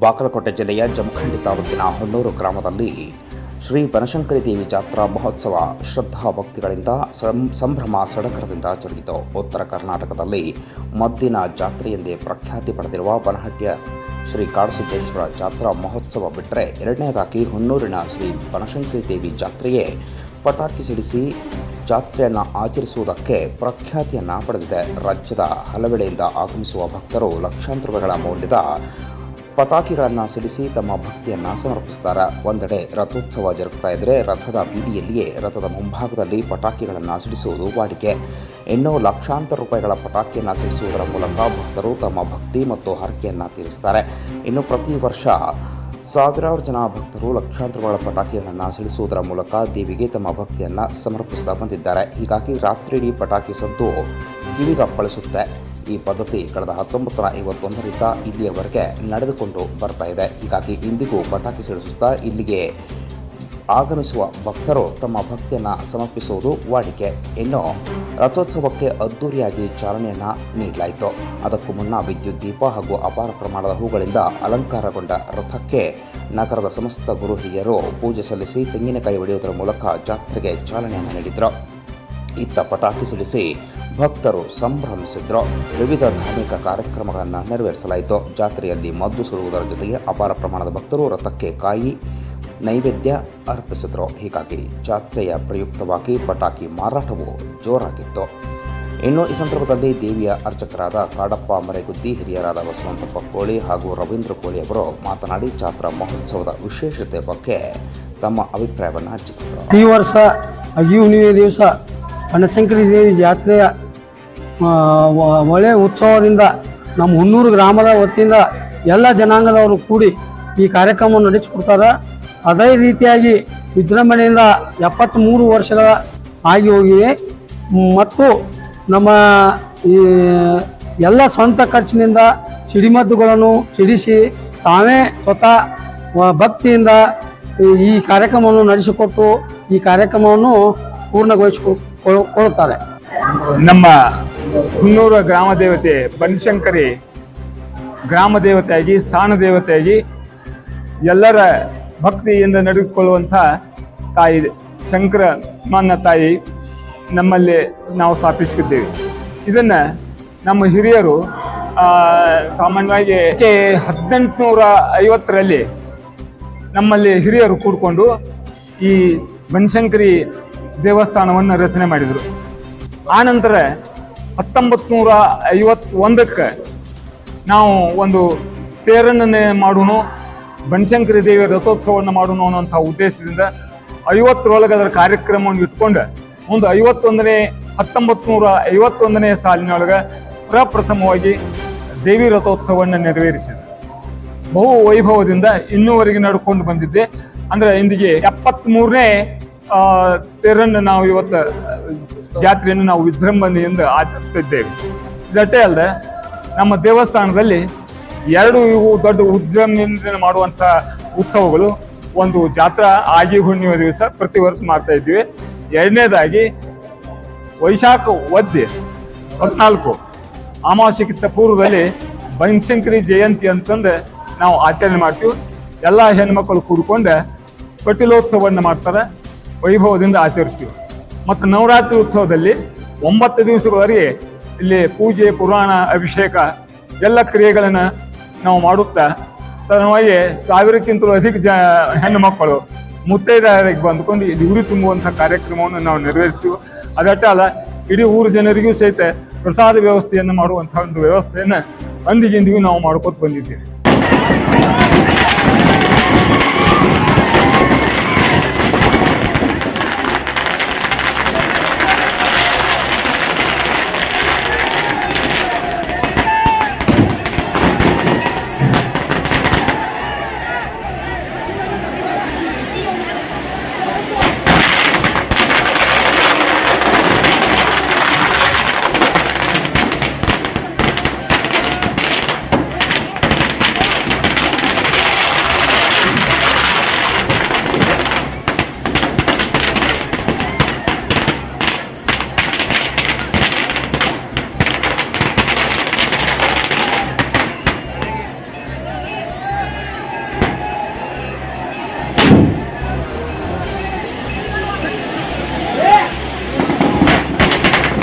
ಬಾಗಲಕೋಟೆ ಜಿಲ್ಲೆಯ ಜಮಖಂಡಿ ತಾಲೂಕಿನ ಹೊನ್ನೂರು ಗ್ರಾಮದಲ್ಲಿ ಶ್ರೀ ಬನಶಂಕರಿ ದೇವಿ ಜಾತ್ರಾ ಮಹೋತ್ಸವ ಶ್ರದ್ಧಾ ಭಕ್ತಿಗಳಿಂದ ಸಂಭ್ರಮ ಸಡಗರದಿಂದ ಜರುಗಿತು. ಉತ್ತರ ಕರ್ನಾಟಕದಲ್ಲಿ ಮದ್ದಿನ ಜಾತ್ರೆ ಎಂದೇ ಪ್ರಖ್ಯಾತಿ ಪಡೆದಿರುವ ಬನಹಟ್ಟಿಯ ಶ್ರೀ ಕಾಡಸಿದ್ದೇಶ್ವರ ಜಾತ್ರಾ ಮಹೋತ್ಸವ ಬಿಟ್ಟರೆ ಎರಡನೇದಾಗಿ ಹೊನ್ನೂರಿನ ಶ್ರೀ ಬನಶಂಕರಿ ದೇವಿ ಜಾತ್ರೆಯೇ ಪಟಾಕಿ ಸಿಡಿಸಿ ಜಾತ್ರೆಯನ್ನು ಆಚರಿಸುವುದಕ್ಕೆ ಪ್ರಖ್ಯಾತಿಯನ್ನು ಪಡೆದಿದೆ. ರಾಜ್ಯದ ಹಲವೆಡೆಯಿಂದ ಆಗಮಿಸುವ ಭಕ್ತರು ಲಕ್ಷಾಂತರ ರೂಪಾಯಿಗಳ ಮೌಲ್ಯದ ಪಟಾಕಿಗಳನ್ನು ಸಿಡಿಸಿ ತಮ್ಮ ಭಕ್ತಿಯನ್ನು ಸಮರ್ಪಿಸ್ತಾರೆ. ಒಂದೆಡೆ ರಥೋತ್ಸವ ಜರುಗ್ತಾ ಇದ್ರೆ ರಥದ ಬೀದಿಯಲ್ಲಿಯೇ ರಥದ ಮುಂಭಾಗದಲ್ಲಿ ಪಟಾಕಿಗಳನ್ನು ಸಿಡಿಸುವುದು ವಾಡಿಕೆ. ಇನ್ನೂ ಲಕ್ಷಾಂತರ ರೂಪಾಯಿಗಳ ಪಟಾಕಿಯನ್ನು ಸಿಡಿಸುವುದರ ಮೂಲಕ ಭಕ್ತರು ತಮ್ಮ ಭಕ್ತಿ ಮತ್ತು ಹರಕೆಯನ್ನು ತೀರಿಸ್ತಾರೆ. ಇನ್ನು ಪ್ರತಿ ವರ್ಷ ಸಾವಿರಾರು ಜನ ಭಕ್ತರು ಲಕ್ಷಾಂತರ ರೂಪಾಯಿಗಳ ಪಟಾಕಿಗಳನ್ನು ಸಿಡಿಸುವುದರ ಮೂಲಕ ದೇವಿಗೆ ತಮ್ಮ ಭಕ್ತಿಯನ್ನು ಸಮರ್ಪಿಸ್ತಾ ಬಂದಿದ್ದಾರೆ. ಹೀಗಾಗಿ ರಾತ್ರಿಯಿಡೀ ಪಟಾಕಿ ಸದ್ದು ಕಿವಿಗಪ್ಪಳಿಸುತ್ತೆ. ಈ ಪದ್ಧತಿ ಕಳೆದ ಹತ್ತೊಂಬತ್ತು ಐವತ್ತೊಂದರಿಂದ ಇಲ್ಲಿಯವರೆಗೆ ನಡೆದುಕೊಂಡು ಬರ್ತಾ ಇದೆ. ಹೀಗಾಗಿ ಇಂದಿಗೂ ಪಟಾಕಿ ಸಿಡಿಸುತ್ತಾ ಇಲ್ಲಿಗೆ ಆಗಮಿಸುವ ಭಕ್ತರು ತಮ್ಮ ಭಕ್ತಿಯನ್ನು ಸಮರ್ಪಿಸುವುದು ವಾಡಿಕೆ. ಇನ್ನು ರಥೋತ್ಸವಕ್ಕೆ ಅದ್ದೂರಿಯಾಗಿ ಚಾಲನೆಯನ್ನು ನೀಡಲಾಯಿತು. ಅದಕ್ಕೂ ಮುನ್ನ ವಿದ್ಯುತ್ ದೀಪ ಹಾಗೂ ಅಪಾರ ಪ್ರಮಾಣದ ಹೂಗಳಿಂದ ಅಲಂಕಾರಗೊಂಡ ರಥಕ್ಕೆ ನಗರದ ಸಮಸ್ತ ಗುರು ಹಿರಿಯರು ಪೂಜೆ ಸಲ್ಲಿಸಿ ತೆಂಗಿನಕಾಯಿ ಒಡೆಯುವುದರ ಮೂಲಕ ಜಾತ್ರೆಗೆ ಚಾಲನೆಯನ್ನು ನೀಡಿದರು. ಇತ್ತ ಪಟಾಕಿ ಸಿಡಿಸಿ ಭಕ್ತರು ಸಂಭ್ರಮಿಸಿದ್ರು ವಿವಿಧ ಧಾರ್ಮಿಕ ಕಾರ್ಯಕ್ರಮಗಳನ್ನು ನೆರವೇರಿಸಲಾಯಿತು. ಜಾತ್ರೆಯಲ್ಲಿ ಮದ್ದು ಸುಡುವುದರ ಜೊತೆಗೆ ಅಪಾರ ಪ್ರಮಾಣದ ಭಕ್ತರು ರಥಕ್ಕೆ ಕಾಯಿ ನೈವೇದ್ಯ ಅರ್ಪಿಸಿದ್ರು. ಹೀಗಾಗಿ ಜಾತ್ರೆಯ ಪ್ರಯುಕ್ತವಾಗಿ ಪಟಾಕಿ ಮಾರಾಟವು ಜೋರಾಗಿತ್ತು. ಇನ್ನು ಈ ಸಂದರ್ಭದಲ್ಲಿ ದೇವಿಯ ಅರ್ಚಕರಾದ ಕಾಡಪ್ಪ ಮರೆಗುದ್ದಿ, ಹಿರಿಯರಾದ ಬಸವಂತಪ್ಪ ಕೋಳಿ ಹಾಗೂ ರವೀಂದ್ರ ಕೋಳಿ ಅವರು ಮಾತನಾಡಿ ಜಾತ್ರಾ ಮಹೋತ್ಸವದ ವಿಶೇಷತೆ ಬಗ್ಗೆ ತಮ್ಮ ಅಭಿಪ್ರಾಯವನ್ನು ಹಂಚಿಕೊಂಡರು. ಈ ವರ್ಷ ಅಗಿ ಹುಣ್ಣಿಮೆ ದಿವಸ ಬನಶಂಕರಿ ದೇವಿ ಜಾತ್ರೆಯ ಒಳ್ಳೆಯ ಉತ್ಸವದಿಂದ ನಮ್ಮ ಹುನ್ನೂರು ಗ್ರಾಮದ ವತಿಯಿಂದ ಎಲ್ಲ ಜನಾಂಗದವರು ಕೂಡಿ ಈ ಕಾರ್ಯಕ್ರಮವನ್ನು ನಡೆಸಿಕೊಡ್ತಾರೆ. ಅದೇ ರೀತಿಯಾಗಿ ವಿಜೃಂಭಣೆಯಿಂದ ಎಪ್ಪತ್ತ್ಮೂರು ವರ್ಷಗಳ ಆಗಿ ಹೋಗಿವೆ ಮತ್ತು ನಮ್ಮ ಈ ಎಲ್ಲ ಸ್ವಂತ ಖರ್ಚಿನಿಂದ ಸಿಡಿಮದ್ದುಗಳನ್ನು ಸಿಡಿಸಿ ತಾವೇ ಸ್ವತಃ ಭಕ್ತಿಯಿಂದ ಈ- ಕಾರ್ಯಕ್ರಮವನ್ನು ನಡೆಸಿಕೊಟ್ಟು ಈ ಕಾರ್ಯಕ್ರಮವನ್ನು ಪೂರ್ಣಗೊಳಿಸಿಕೊಳ್ಳುತ್ತಾರೆ ನಮ್ಮ ಹುನ್ನೂರು ಗ್ರಾಮ ದೇವತೆ ಬನಶಂಕರಿ ಗ್ರಾಮ ದೇವತೆಯಾಗಿ, ಸ್ಥಾನ ದೇವತೆಯಾಗಿ ಎಲ್ಲರ ಭಕ್ತಿಯಿಂದ ನಡೆದುಕೊಳ್ಳುವಂಥ ತಾಯಿ ಶಂಕರ ಮಾನ್ನ ತಾಯಿ ನಮ್ಮಲ್ಲಿ ನಾವು ಸ್ಥಾಪಿಸಿದ್ದೇವೆ. ಇದನ್ನು ನಮ್ಮ ಹಿರಿಯರು ಸಾಮಾನ್ಯವಾಗಿ ಹದಿನೆಂಟುನೂರ ಐವತ್ತರಲ್ಲಿ ನಮ್ಮಲ್ಲಿ ಹಿರಿಯರು ಕೂಡಿಕೊಂಡು ಈ ಬನಶಂಕರಿ ದೇವಸ್ಥಾನವನ್ನು ರಚನೆ ಮಾಡಿದರು. ಆನಂತರ ಹತ್ತೊಂಬತ್ತು ನೂರ ಐವತ್ತೊಂದಕ್ಕೆ ನಾವು ಒಂದು ತೇರನ್ನೇ ಮಾಡೋಣ, ಬನಶಂಕರಿ ದೇವಿಯ ರಥೋತ್ಸವವನ್ನು ಮಾಡೋಣ ಅನ್ನೋಂಥ ಉದ್ದೇಶದಿಂದ ಐವತ್ತರೊಳಗೆ ಅದರ ಕಾರ್ಯಕ್ರಮವನ್ನು ಇಟ್ಕೊಂಡು ಒಂದು ಐವತ್ತೊಂದನೇ ಹತ್ತೊಂಬತ್ತು ನೂರ ಐವತ್ತೊಂದನೇ ಸಾಲಿನೊಳಗೆ ಪ್ರಪ್ರಥಮವಾಗಿ ದೇವಿ ರಥೋತ್ಸವವನ್ನು ನೆರವೇರಿಸಿದೆ. ಬಹು ವೈಭವದಿಂದ ಇನ್ನೂವರೆಗೆ ನಡ್ಕೊಂಡು ಬಂದಿದ್ದೆ. ಅಂದ್ರೆ ಇಂದಿಗೆ ಎಪ್ಪತ್ತ್ ಮೂರನೇ ತೇರನ್ನು ನಾವು ಇವತ್ತು ಜಾತ್ರೆಯನ್ನು ನಾವು ವಿಜೃಂಭಣೆಯಿಂದ ಆಚರಿಸ್ತಿದ್ದೇವೆ. ಜೊತೆ ಅಲ್ಲದೆ, ನಮ್ಮ ದೇವಸ್ಥಾನದಲ್ಲಿ ಎರಡು ಇವು ದೊಡ್ಡ ವಿಜೃಂಭಣೆಯಿಂದ ಮಾಡುವಂಥ ಉತ್ಸವಗಳು, ಒಂದು ಜಾತ್ರಾ ಆಗಿ ಹುಣ್ಣಿಮೆ ದಿವಸ ಪ್ರತಿ ವರ್ಷ ಮಾಡ್ತಾ ಇದ್ದೀವಿ. ಎರಡನೇದಾಗಿ, ವೈಶಾಖ ಒದ್ದೆ ಹದಿನಾಲ್ಕು. ಅಮಾವಾಸ್ಯಕ್ಕಿಂತ ಪೂರ್ವದಲ್ಲಿ ಬನಶಂಕರಿ ಜಯಂತಿ ಅಂತಂದು ನಾವು ಆಚರಣೆ ಮಾಡ್ತೀವಿ. ಎಲ್ಲ ಹೆಣ್ಮಕ್ಳು ಕೂಡಿಕೊಂಡು ಕಟೀಲೋತ್ಸವವನ್ನು ಮಾಡ್ತಾರೆ. ವೈಭವದಿಂದ ಆಚರಿಸ್ತೀವಿ. ಮತ್ತು ನವರಾತ್ರಿ ಉತ್ಸವದಲ್ಲಿ ಒಂಬತ್ತು ದಿವಸಗಳವರೆಗೆ ಇಲ್ಲಿ ಪೂಜೆ, ಪುರಾಣ, ಅಭಿಷೇಕ ಎಲ್ಲ ಕ್ರಿಯೆಗಳನ್ನು ನಾವು ಮಾಡುತ್ತಾ ಸರಳವಾಗಿ ಸಾವಿರಕ್ಕಿಂತಲೂ ಅಧಿಕ ಜ, ಹೆಣ್ಣು ಮಕ್ಕಳು ಮುತ್ತೈದೆಯರಿಗೆ ಬಂದುಕೊಂಡು ಇಲ್ಲಿ ಉರಿ ತುಂಬುವಂಥ ಕಾರ್ಯಕ್ರಮವನ್ನು ನಾವು ನೆರವೇರಿಸ್ತೀವಿ. ಅದಷ್ಟೇ ಅಲ್ಲ, ಇಡೀ ಊರು ಜನರಿಗೂ ಸಹಿತ ಪ್ರಸಾದ ವ್ಯವಸ್ಥೆಯನ್ನು ಮಾಡುವಂಥ ಒಂದು ವ್ಯವಸ್ಥೆಯನ್ನು ಅಂದಿಗಿಂದಿಗೂ ನಾವು ಮಾಡ್ಕೊತ ಬಂದಿದ್ದೇವೆ.